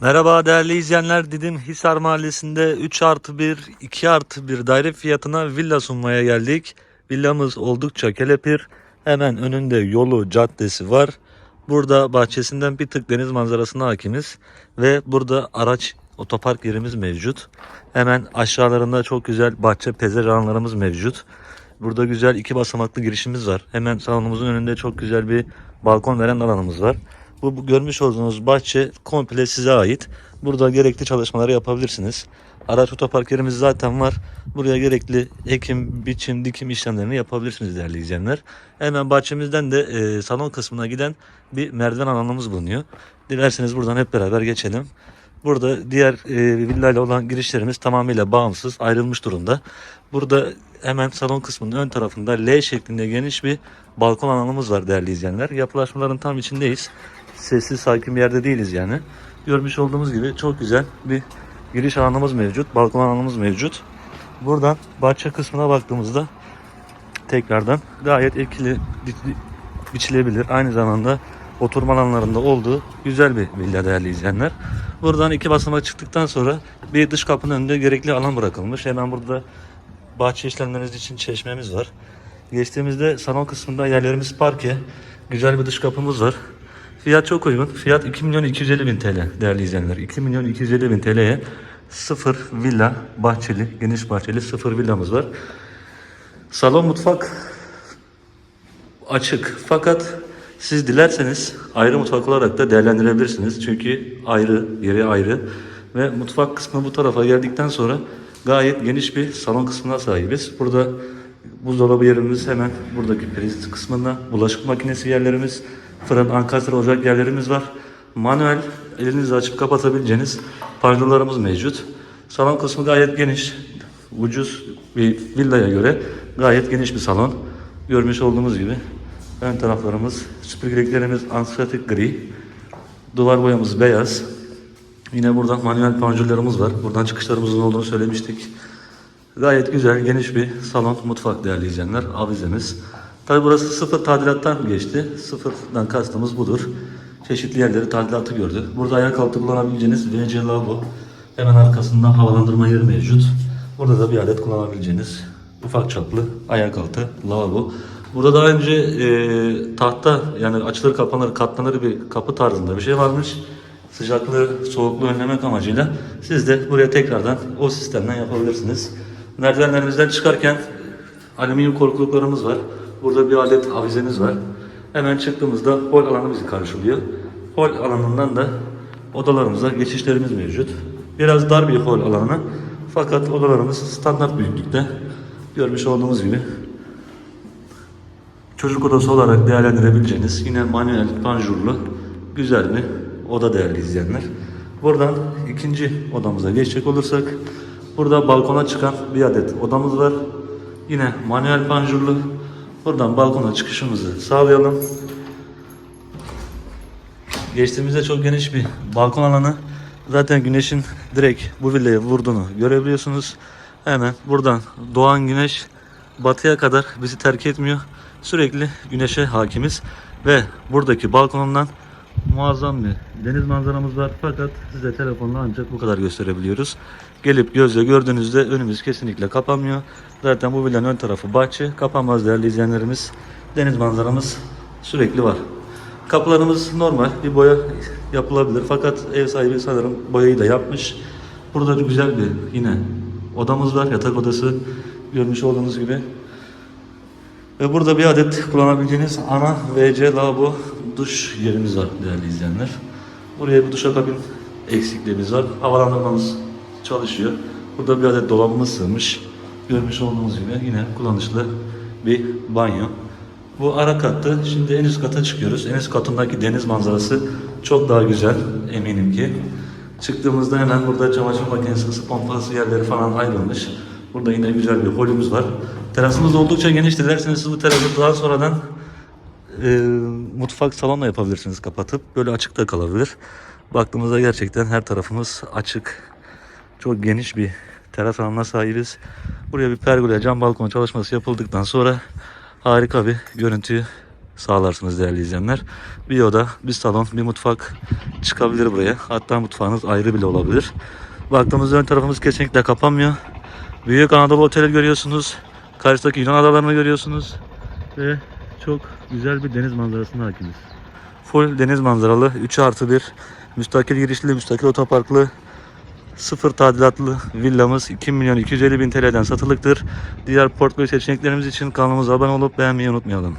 Merhaba değerli izleyenler. Didim Hisar Mahallesi'nde 3 artı 1, 2 artı 1 daire fiyatına villa sunmaya geldik. Villamız oldukça kelepir. Hemen önünde yolu, caddesi var. Burada bahçesinden bir tık deniz manzarasına hakimiz. Ve burada araç otopark yerimiz mevcut. Hemen aşağılarında çok güzel bahçe pezaj alanlarımız mevcut. Burada güzel iki basamaklı girişimiz var. Hemen salonumuzun önünde çok güzel bir balkon veren alanımız var. Bu, bu görmüş olduğunuz bahçe komple size ait. Burada gerekli çalışmaları yapabilirsiniz. Araç otopark yerimiz zaten var. Buraya gerekli ekim, biçim, dikim işlemlerini yapabilirsiniz değerli izleyenler. Hemen bahçemizden de e, salon kısmına giden bir merdiven alanımız bulunuyor. Dilerseniz buradan hep beraber geçelim. Burada diğer e, villayla olan girişlerimiz tamamıyla bağımsız, ayrılmış durumda. Burada hemen salon kısmının ön tarafında L şeklinde geniş bir balkon alanımız var değerli izleyenler. Yapılaşmaların tam içindeyiz. Sessiz, sakin bir yerde değiliz yani. Görmüş olduğumuz gibi çok güzel bir giriş alanımız mevcut, balkon alanımız mevcut. Buradan bahçe kısmına baktığımızda tekrardan gayet ekili di- biçilebilir. Aynı zamanda oturma alanlarında olduğu güzel bir villa değerli izleyenler. Buradan iki basamak çıktıktan sonra bir dış kapının önünde gerekli alan bırakılmış. Hemen burada bahçe işlemleriniz için çeşmemiz var. Geçtiğimizde salon kısmında yerlerimiz parke. Güzel bir dış kapımız var. Fiyat çok uygun. Fiyat 2 milyon 250 bin TL değerli izleyenler. 2 milyon 250 bin TL'ye sıfır villa bahçeli, geniş bahçeli sıfır villamız var. Salon mutfak açık. Fakat siz dilerseniz ayrı mutfak olarak da değerlendirebilirsiniz. Çünkü ayrı, yeri ayrı. Ve mutfak kısmı bu tarafa geldikten sonra gayet geniş bir salon kısmına sahibiz. Burada buzdolabı yerimiz hemen buradaki priz kısmında. Bulaşık makinesi yerlerimiz, fırın, ankastre, ocak yerlerimiz var. Manuel elinizle açıp kapatabileceğiniz panjurlarımız mevcut. Salon kısmı gayet geniş. Ucuz bir villaya göre gayet geniş bir salon. Görmüş olduğunuz gibi ön taraflarımız, süpürgeliklerimiz antrasit gri. Duvar boyamız beyaz. Yine buradan manuel panjurlarımız var. Buradan çıkışlarımızın olduğunu söylemiştik. Gayet güzel, geniş bir salon, mutfak değerli izleyenler. Avizemiz. Tabi burası sıfır tadilattan geçti. Sıfırdan kastımız budur. Çeşitli yerleri tadilatı gördü. Burada ayak altı kullanabileceğiniz VC lavabo. Hemen arkasında havalandırma yeri mevcut. Burada da bir adet kullanabileceğiniz ufak çaplı ayak altı lavabo. Burada daha önce e, tahta yani açılır kapanır katlanır bir kapı tarzında bir şey varmış. Sıcaklığı, soğukluğu önlemek amacıyla siz de buraya tekrardan o sistemden yapabilirsiniz. Merdivenlerimizden çıkarken alüminyum korkuluklarımız var. Burada bir adet avizemiz var. Hemen çıktığımızda hol alanı bizi karşılıyor. Hol alanından da odalarımıza geçişlerimiz mevcut. Biraz dar bir hol alanı. Fakat odalarımız standart büyüklükte. Görmüş olduğumuz gibi çocuk odası olarak değerlendirebileceğiniz yine manuel panjurlu güzel bir oda değerli izleyenler. Buradan ikinci odamıza geçecek olursak burada balkona çıkan bir adet odamız var. Yine manuel panjurlu. Buradan balkona çıkışımızı sağlayalım. Geçtiğimizde çok geniş bir balkon alanı. Zaten güneşin direkt bu villaya vurduğunu görebiliyorsunuz. Hemen buradan doğan güneş batıya kadar bizi terk etmiyor. Sürekli güneşe hakimiz ve buradaki balkonundan muazzam bir deniz manzaramız var. Fakat size telefonla ancak bu kadar gösterebiliyoruz. Gelip gözle gördüğünüzde önümüz kesinlikle kapanmıyor. Zaten bu villanın ön tarafı bahçe. Kapanmaz değerli izleyenlerimiz. Deniz manzaramız sürekli var. Kapılarımız normal. Bir boya yapılabilir. Fakat ev sahibi sanırım boyayı da yapmış. Burada da güzel bir yine odamız var. Yatak odası görmüş olduğunuz gibi. Ve burada bir adet kullanabileceğiniz ana WC lavabo duş yerimiz var değerli izleyenler. Buraya bir duşakabin eksikliğimiz var. Havalandırmamız çalışıyor. Burada bir adet dolabımız sığmış. Görmüş olduğunuz gibi yine kullanışlı bir banyo. Bu ara kattı. Şimdi en üst kata çıkıyoruz. En üst katındaki deniz manzarası çok daha güzel eminim ki. Çıktığımızda hemen burada çamaşır makinesi, ısı pompası yerleri falan ayrılmış. Burada yine güzel bir holümüz var. Terasımız oldukça geniş. Dilerseniz siz bu terası daha sonradan e, mutfak salonla yapabilirsiniz kapatıp. Böyle açık da kalabilir. Baktığımızda gerçekten her tarafımız açık. Çok geniş bir teras alanına sahibiz. Buraya bir pergola cam balkon çalışması yapıldıktan sonra harika bir görüntüyü sağlarsınız değerli izleyenler. Bir oda, bir salon, bir mutfak çıkabilir buraya. Hatta mutfağınız ayrı bile olabilir. Baktığımızda ön tarafımız kesinlikle kapanmıyor. Büyük Anadolu Oteli görüyorsunuz. Karşıdaki Yunan adalarını görüyorsunuz. Ve çok güzel bir deniz manzarasına hakimiz. Full deniz manzaralı 3 artı 1 müstakil girişli, müstakil otoparklı sıfır tadilatlı villamız 2 milyon 250 bin TL'den satılıktır. Diğer portföy seçeneklerimiz için kanalımıza abone olup beğenmeyi unutmayalım.